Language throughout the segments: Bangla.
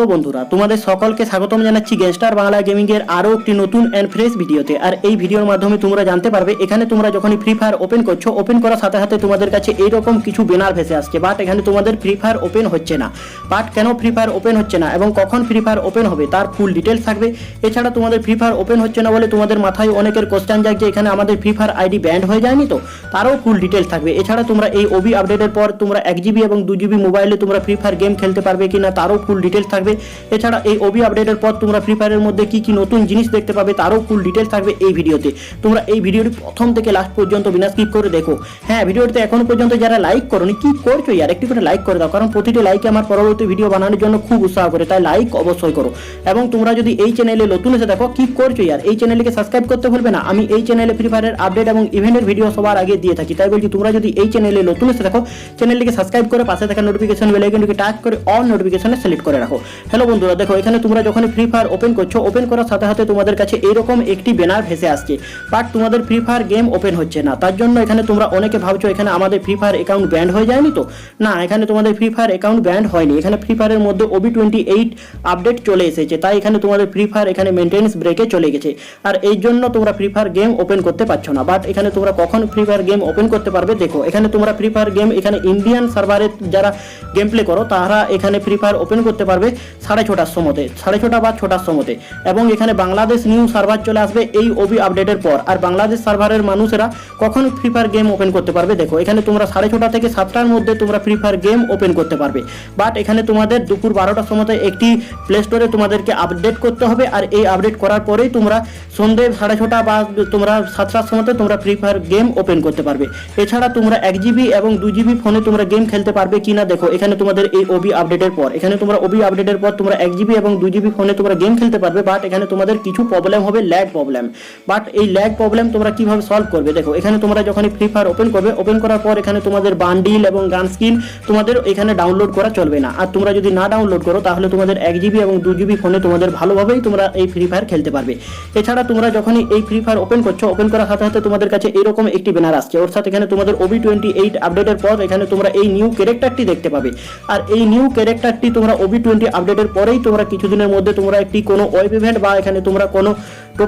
হ্যালো বন্ধুরা, তোমাদের সকলকে স্বাগতম জানাচ্ছি গ্যাংস্টার বাংলা গেমিং এর আরও একটি নতুন অ্যান্ড ফ্রেশ ভিডিওতে। আর এই ভিডিওর মাধ্যমে তোমরা জানতে পারবে, এখানে তোমরা যখনই ফ্রি ফায়ার ওপেন করছ ওপেন করার সাথে সাথে তোমাদের কাছে এইরকম কিছু বেনার ভেসে আসছে। বাট এখানে তোমাদের ফ্রি ফায়ার ওপেন হচ্ছে না। বাট কেন ফ্রি ফায়ার ওপেন হচ্ছে না এবং কখন ফ্রি ফায়ার ওপেন হবে, তার ফুল ডিটেলস থাকবে। এছাড়া তোমাদের ফ্রি ফায়ার ওপেন হচ্ছে না বলে তোমাদের মাথায় অনেকের কোশ্চেন যায় যে এখানে আমাদের ফ্রি ফায়ার আইডি ব্যান্ড হয়ে যায়নি তো? তারও ফুল ডিটেলস থাকবে। এছাড়া তোমরা এই ওবি আপডেটের পর তোমরা এক জিবি এবং দু জিবি মোবাইলে তোমরা ফ্রি ফায়ার গেম খেলতে পারবে কিনা, তারও ফুল ডিটেলস থাকবে। এছাড়া এই ওবি আপডেটের পর তোমরা ফ্রি ফায়ারের মধ্যে কি কি নতুন জিনিস দেখতে পাবে তারও ফুল ডিটেলস থাকবে এই ভিডিওতে। তোমরা এই ভিডিওটি প্রথম থেকে লাস্ট পর্যন্ত বিনা স্কিপ করে দেখো। হ্যাঁ ভিডিওতে এখনও পর্যন্ত যারা লাইক করনি, কি করছ ইয়ার? একটু করে লাইক করে দাও, কারণ প্রতিটি লাইকে আমার পরবর্তী ভিডিও বানানোর জন্য খুব উৎসাহ করে, তাই লাইক অবশ্যই করো। এবং তোমরা যদি এই চ্যানেলে নতুন এসে দেখো, কি করছ ইয়ার? এই চ্যানেলকে সাবস্ক্রাইব করতে ভুলবে না। আমি এই চ্যানেলে ফ্রি ফায়ারের আপডেট এবং ইভেন্টের ভিডিও সবার আগে দিয়ে থাকি। তাই বলছি, তোমরা যদি এই চ্যানেলে নতুন এসে দেখো চ্যানেলটিকে সাবস্ক্রাইব করে পাশে থাকা নোটিফিকেশন বেল আইকনটিকে টাচ করে অল নোটিফিকেশনে সিলেক্ট করে রাখো। হ্যালো বন্ধুরা দেখো এখানে তোমরা যখন ফ্রি ফায়ার ওপেন করছ ওপেন করার সাথে সাথে তোমাদের কাছে এইরকম একটি ব্যানার ভেসে আসছে বাট তোমাদের ফ্রি ফায়ার গেম ওপেন হচ্ছে না তার জন্য এখানে তোমরা অনেকে ভাবছ এখানে আমাদের ফ্রি ফায়ার অ্যাকাউন্ট ব্যান্ড হয়ে যায়নি তো না এখানে তোমাদের ফ্রি ফায়ার অ্যাকাউন্ট ব্যান্ড হয়নি এখানে ফ্রি ফায়ারের মধ্যে ওবি টোয়েন্টি এইট আপডেট চলে এসেছে তাই এখানে তোমাদের ফ্রি ফায়ার এখানে মেনটেন্স ব্রেকে চলে গেছে আর এই জন্য তোমরা ফ্রি ফায়ার গেম ওপেন করতে পারছ না বাট এখানে তোমরা কখন ফ্রি ফায়ার গেম ওপেন করতে পারবে দেখো এখানে তোমরা ফ্রি ফায়ার গেম এখানে ইন্ডিয়ান সার্ভারে যারা গেম প্লে করো তারা এখানে ফ্রি ফায়ার ওপেন করতে পারবে সাড়ে ছটার সময়তে সাড়ে ছটা বা ছটার সময়তে এবং এখানে বাংলাদেশ নিউ সার্ভার চলে আসবে এই ওবি আপডেটের পর। আর বাংলাদেশ সার্ভারের মানুষেরা কখন ফ্রি ফায়ার গেম ওপেন করতে পারবে? দেখো, এখানে তোমরা সাড়ে ছটা থেকে সাতটার মধ্যে তোমরা ফ্রি ফায়ার গেম ওপেন করতে পারবে। বাট এখানে তোমাদের দুপুর বারোটার সময়তে একটি প্লে স্টোরে তোমাদেরকে আপডেট করতে হবে। আর এই আপডেট করার পরেই তোমরা সন্ধে সাড়ে ছটা বা তোমরা সাতটার সময়তে তোমরা ফ্রি ফায়ার গেম ওপেন করতে পারবে। এছাড়া তোমরা এক জিবি এবং দু জিবি ফোনে তোমরা গেম খেলতে পারবে কিনা দেখো, এখানে তোমাদের এই ওবি আপডেটের পর। এখানে তোমরা ওবি আপডেটের পর তোমরা এক জিবি এবং দু জিবি ফোনে তোমরা গেম খেলতে পারবে বাট এখানে তোমাদের কিছু প্রবলেম হবে ল্যাগ প্রবলেম বাট এই ল্যাগ প্রবলেম তোমরা কীভাবে সলভ করবে? দেখো, এখানে তোমরা যখন ফ্রি ফায়ার ওপেন করবে ওপেন করার পর এখানে তোমাদের বান্ডিল এবং গান স্কিন তোমাদের এখানে ডাউনলোড করা চলবে না। আর তোমরা যদি না ডাউনলোড করো, তাহলে তোমাদের এক জিবি এবং দু জিবি ফোনে তোমাদের ভালোভাবেই তোমরা এই ফ্রি ফায়ার খেলতে পারবে। এছাড়া তোমরা যখনই এই ফ্রি ফায়ার ওপেন করছ ওপেন করার সাথে সাথে তোমাদের কাছে এরকম একটি ব্যানার আসছে। অর্থাৎ এখানে তোমাদের ওবি টোয়েন্টি এইট আপডেটের পর এখানে তোমরা এই নিউ ক্যারেক্টারটি দেখতে পাবে। আর এই নিউ ক্যারেক্টারটি তোমরা ওবি টোয়েন্টি আপডেটের পরেই তোমরা কিছুদিনের মধ্যে তোমরা একটি কোনো ওয়েব ইভেন্ট বা এখানে তোমরা কোনো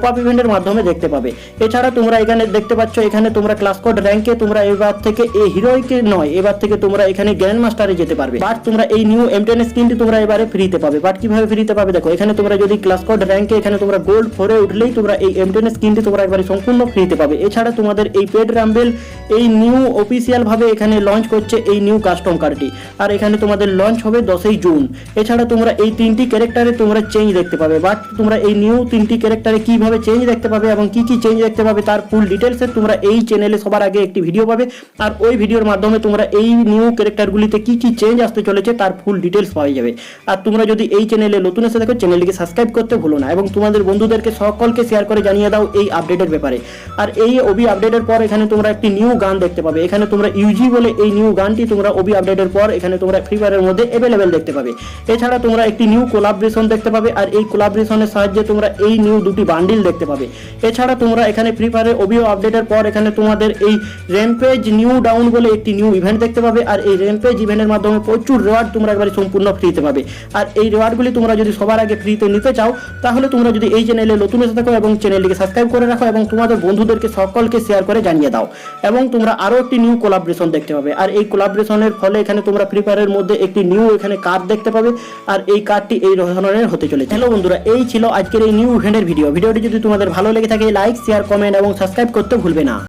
টপ ইভেন্টের মাধ্যমে দেখতে পাবে। এছাড়া তোমরা এখানে দেখতে পাচ্ছ, এখানে তোমরা ক্লাস কোড র্যাঙ্কে তোমরা এবার থেকে এই হিরোইকে নয়, এবার থেকে তোমরা এখানে গ্র্যান্ড মাস্টারে যেতে পারবে। বাট তোমরা এই নিউ এমটেন স্কিনটি তোমরা এবারে ফ্রিতে পাবে। বাট কীভাবে ফ্রিতে পাবে? দেখো, এখানে তোমরা যদি ক্লাস কোড র্যাঙ্কে এখানে তোমরা গোল্ড ফোরে উঠলেই তোমরা এই এমটেন স্কিনটি তোমরা একবারে সম্পূর্ণ ফ্রিতে পাবে। এছাড়া তোমাদের এই পেড রাম্বেল এই নিউ অফিসিয়াল ভাবে এখানে লঞ্চ করছে এই নিউ কাস্টম কার্ডটি আর এখানে তোমাদের লঞ্চ হবে দশই জুন। এছাড়া তোমরা এই তিনটি ক্যারেক্টারে তোমরা চেঞ্জ দেখতে পাবে। বাট তোমরা এই নিউ তিনটি ক্যারেক্টারে কীভাবে চেঞ্জ দেখতে পাবে এবং কি কি চেঞ্জ দেখতে পাবে তার ফুল ডিটেলসে তোমরা এই চ্যানেলে সবার আগে একটি ভিডিও পাবে। আর ওই ভিডিওর মাধ্যমে তোমরা এই নিউ ক্যারেক্টারগুলিতে কি কি চেঞ্জ আসতে চলেছে তার ফুল ডিটেলস পাওয়া যাবে। আর তোমরা যদি এই চ্যানেলে নতুন এসে দেখো চ্যানেলটিকে সাবস্ক্রাইব করতে ভুলো না এবং তোমাদের বন্ধুদেরকে সকলকে শেয়ার করে জানিয়ে দাও এই আপডেটের ব্যাপারে। আর এই ওবি আপডেটের পর এখানে তোমরা একটি নিউ গান দেখতে পাবে। এখানে তোমরা ইউজি বলে এই নিউ গানটি তোমরা ওবি আপডেটের পর এখানে তোমরা ফ্রি ফায়ারের মধ্যে অ্যাভেলেবেল দেখতে পাবে। এছাড়া তোমরা একটি নিউ কোলাবরেশন দেখতে পাবে। আর এই কোলাবরেশনের সাহায্যে তোমরা এই নিউ দুটি বান্ডিল দেখতে পাবে। এছাড়া তোমরা এখানে ফ্রি ফায়ারের ওবিও আপডেটের পর এখানে তোমাদের এই র্যাম্পেজ নিউ ডাউন বলে একটি নিউ ইভেন্ট দেখতে পাবে। আর এই র্যাম্পেজ ইভেন্টের মাধ্যমে প্রচুর রেওয়ার্ড তোমরা একবারে সম্পূর্ণ ফ্রিতে পাবে। আর এই রেওয়ার্ডগুলি তোমরা যদি সবার আগে ফ্রিতে নিতে চাও, তাহলে তোমরা যদি এই চ্যানেলে নতুন এসে থাকো এবং চ্যানেলটিকে সাবস্ক্রাইব করে রাখো এবং তোমাদের বন্ধুদেরকে সকলকে শেয়ার করে জানিয়ে দাও। এবং তোমরা আরও একটি নিউ কোলাবরেশন দেখতে পাবে। আর এই কোলাবরেশনের ফলে এখানে তোমরা ফ্রি ফায়ারের মধ্যে একটি নিউ এখানে কার্ড দেখতে পাবে। আর এই কার্ডটি এই ধরনের হতে চলেছে। হ্যালো বন্ধুরা, এই ছিল আজকের এই নিউ ইভেন্টের ভিডিও ভিডিও ভিডিওটি যদি তোমাদের ভালো লেগে থাকে লাইক শেয়ার কমেন্ট এবং সাবস্ক্রাইব করতে ভুলবে না।